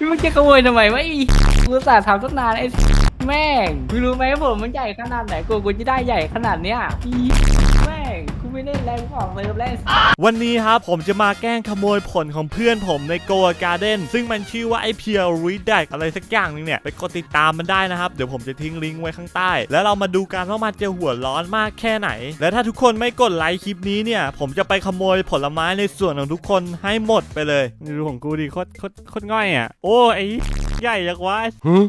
พี่มึงจะขโมยทำไมวะไอีกูสาทำตั้งนานไอ้แม่งมึงรู้ไหมผมมันใหญ่ขนาดไหนกูกูจะได้ใหญ่ขนาดเนี้ย อีแม่งกูไม่ได้แรงของเติมแล้ววันนี้ครับผมจะมาแกล้งขโมยผลของเพื่อนผมในโก a การ์เด้นซึ่งมันชื่อว่าไอเพียวรีดกอะไรสักอย่างหนึงเนี่ย ไปกดติดตามมันได้นะครับ เดี๋ยวผมจะทิ้งลิงก์ไว้ข้างใต้ แล้วเรามาดูกันว่ามันจะหัวร้อนมากแค่ไหน และถ้าทุกคนไม่กดไลค์คลิปนี้เนี่ย ผมจะไปขโมยผลไม้ในส่วนของทุกคนให้หมดไปเลยนี่ดูของกูดิโคตรโคตรโคตรง่อยอะโอ้ไอ้ใหญ่ยักษ์วะ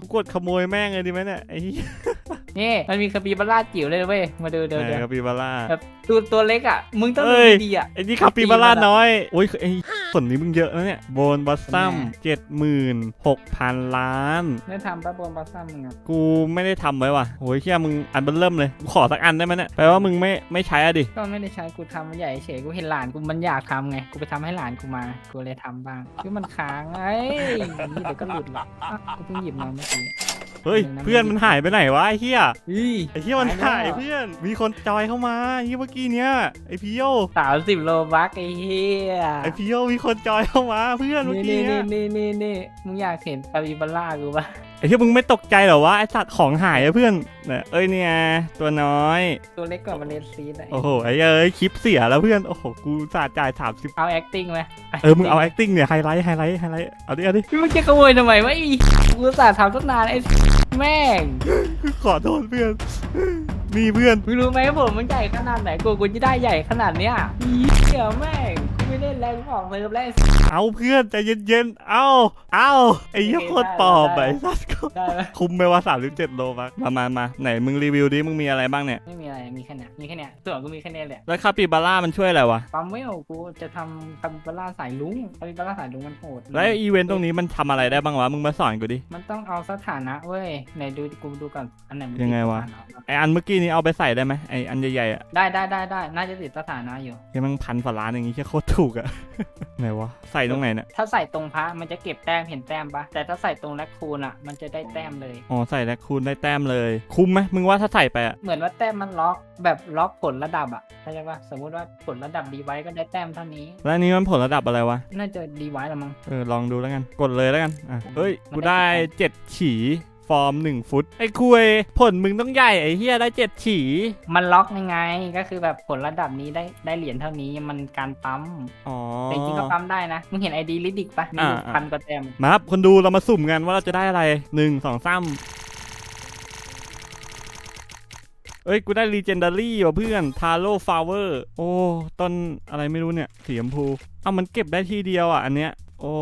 กูกดขโมยแม่งเลยดีไหมเนี่ยไอ้ นี่มันมีคาปิบาร่าจิ๋วเลยเว้ยมาดูเดี๋ยวไหนเดี๋ยวคาปิบาร่าแบบตัวตัวเล็กอะมึงต้องเอ้ดูยดีๆอะไอ้นี่คาปิบาร่าน้อยโอ้ยไอ้ผลนี้มึงเยอะนะเนี่ยโบนบัสซัมเป็นไงเจ็ดหมื่นหกพันล้านได้ทำปะบนบัสซัมมึงอะกูไม่ได้ทำไว้ว่ะโอ้ยเชี่ยมึงอันเบิ่มเริ่มเลยกูขอสักอันได้ไหมเนี่ยแปลว่ามึงไม่ไม่ใช้อะดิก็ไม่ได้ใช้กูทำมันใหญ่เฉยกูเห็นหลานกูมันอยากทำไงกูไปทำให้หลานกูมากูเลยทำบ้างคือมันค้างไอ้นี่เดี๋ยวก็หลุดหรอกอะกูเพิ่งหยิบมาเมื่อกี้ เฮ้ยเป็นไงนะเพื่อนมันหายไปไหนวะไอ้เหี้ยอีไอ้เหี้ยมันหาหายยแล้วเพื่อน มีคนจอยเข้ามาไอ้เหี้ยเมื่อกี้เนี้ยไอ้พีโยสามสิบโลบักไอ้เหี้ยไอ้พีโยมีคนจอยเข้ามาเพื่อนเมื่อนี่กี้นี่เนี้นี่ยนี่นี่นี่มึงอยากเห็นคาปิบาร่ากูปะ ไอ้เหี้ยมึงไม่ตกใจเหรอวะไอ้สัตว์ของหายอะเพื่อนเนี่ยเอ้ยเนี่ยตัวน้อย ตัวเล็กกว่ามาเลซีดอะโอ้โหไอ้เอ้ยคลิปเสียแล้วเพื่อน โอ้โหกูสาจ่ายสามสิบเอา acting ไหมเออมึงเอา acting เนี่ยไฮไลท์ไฮไลท์ไฮไลท์เอาดิเอาดิพี่มึงจะขโมยทำไมวะไอีกูอุตสาห์ทำตั้งนานไอ้แม่งขอโทษเพื่อนนี่เพื่อนมึงรู้ไหมผมมันใหญ่ขนาดไหนกูกูจะได้ใหญ่ขนาดเนี้ยอีเดี๋ยวแม่งกู ไม่ได้แรงของเติมแล้วเอาเพื่อนใจเย็นๆ เอาเอาไอ้เหี้ยโอเคโคตรปอบไปได้สัสก็ได้ไหมคุ้มไปว่าสามสิบเจ็ดโลบักมามามาไหนมึงรีวิวดิ มึงมีอะไรบ้างเนี่ย ไม่มีอะไร มีแค่เนี้ยมีแค่เนี้ยส่วนกูมีแค่เนี้ยแหละ แล้วคาปิบาร่ามันช่วยอะไรวะ ปั๊มเวลกูจะทำคาปิบาร่าสายลุงคาปิบาร่าสายลุงมันโหดแล้วอีเวนต์ตรงนี้มันทำอะไรได้บ้างวะ มึงมาสอนกูดิ มันต้องเอาสถานะเว้ย ไหนดูกูดูก่อน อันไหนมันยังไงวะติดสถานะไออันเมื่อกี้นี้เอาไปใส่ได้ไหมไออันใหญ่ๆอะได้ได้ได้ได้น่าจะติดสถานะอยู่ยังมันพันฝาล้านอย่างงี้แค่โคตรถูกอะไหนวะ ใส่ตรงไหนเนี่ยถ้าใส่ตรงพระมันจะเก็บแต้มเห็นแต้มปะแต่ถ้าใส่ตรงแลคคูนอะ มันจะได้แต้มเลย อ๋อใส่แล้วคูณได้แต้มเลย คุ้มไหมมึงว่าถ้าใส่ไปอะเหมือนว่าแต้มมันล็อกแบบล็อกผลระดับอะเข้าใจปะสมมุติว่าผลระดับดีไว้ก็ได้แต้มเท่านี้ แล้วอันนี้มันผลระดับอะไรวะ น่าจะดีไว้ละมั้ง เออลองดูแล้วกัน กดเลยแล้วกัน อะเฮ้ยมันกูได้ได้กี่แต้มเจ็ดฉี ฟอร์มหนึ่งฟุต ไอ้คุยผลมึงต้องใหญ่ไอ้เฮียได้เจ็ดฉีมันล็อกยังไงก็คือแบบผลระดับนี้ได้ได้เหรียญเท่านี้มันการปั๊มอ๋อ แต่จริงๆก็ปั๊มได้นะ มึงเห็นไอดีลิดิกปะมีอยู่อ่า พันกว่าแต้มมาครับคนดูเรามาสุ่มกันว่าเราจะได้อะไรหนึ่งสองสามเอ้ย กูได้ Legendary ว่ะเพื่อนทาโร่ฟลาเวอร์โอ้ต้นอะไรไม่รู้เนี่ยสีชมพู เอ้ามันเก็บได้ทีเดียวอะ อันเนี้ย โอ้